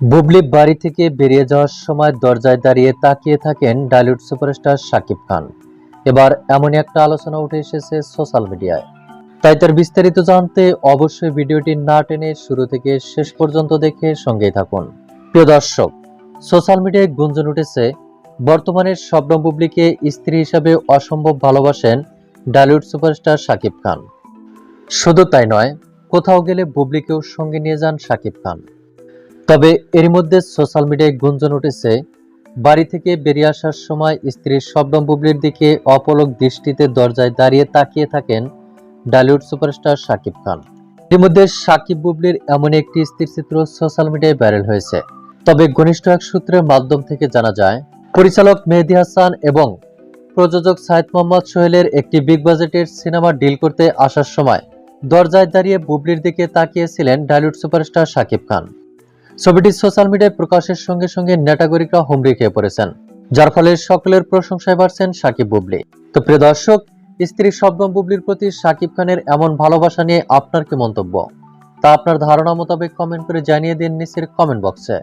বুবলি বাড়ি থেকে বেরিয়ে যাওয়ার সময় দরজায় দাঁড়িয়ে তাকিয়ে থাকেন ডালিউড সুপারস্টার শাকিব খান। এবার এমনই একটা আলোচনা উঠে এসেছে সোশ্যাল মিডিয়ায়। তাই তার বিস্তারিত জানতে অবশ্যই ভিডিওটি না টেনে শুরু থেকে শেষ পর্যন্ত দেখে সঙ্গেই থাকুন। প্রিয় দর্শক, সোশ্যাল মিডিয়ায় গুঞ্জন উঠেছে, বর্তমানে শবনম বুবলিকে স্ত্রী হিসাবে অসম্ভব ভালোবাসেন ডালিউড সুপারস্টার শাকিব খান। শুধু তাই নয়, কোথাও গেলে বুবলিকেও সঙ্গে নিয়ে যান শাকিব খান। তবে এরই মধ্যে সোশ্যাল মিডিয়ায় গুঞ্জন উঠেছে, বাড়ি থেকে বেরিয়ে আসার সময় স্ত্রীর শবনম বুবলির দিকে অপলক দৃষ্টিতে দরজায় দাঁড়িয়ে তাকিয়ে থাকেন ডালিউড সুপারস্টার শাকিব খান। এর মধ্যে শাকিব বুবলির এমন একটি স্ত্রীর চিত্র সোশ্যাল মিডিয়ায় ভাইরাল হয়েছে। তবে ঘনিষ্ঠ এক সূত্রের মাধ্যম থেকে জানা যায়, পরিচালক মেহেদি হাসান এবং প্রযোজক সাইদ মোহাম্মদ সোহেলের একটি বিগ বাজেটের সিনেমা ডিল করতে আসার সময় দরজায় দাঁড়িয়ে বুবলির দিকে তাকিয়েছিলেন ডালিউড সুপারস্টার শাকিব খান। ছবিটি সোশ্যাল মিডিয়ায় প্রকাশের সঙ্গে সঙ্গে নেটাগরিকরা হুমড়ি খেয়ে পড়েছেন, যার ফলে সকলের প্রশংসায় বাড়ছেন সাকিব বুবলি। তো প্রিয় দর্শক, স্ত্রী শবনম বুবলির প্রতি সাকিব খানের এমন ভালোবাসা নিয়ে আপনার কি মন্তব্য? তা আপনার ধারণা মোতাবেক কমেন্ট করে জানিয়ে দিন নিচের কমেন্ট বক্সে।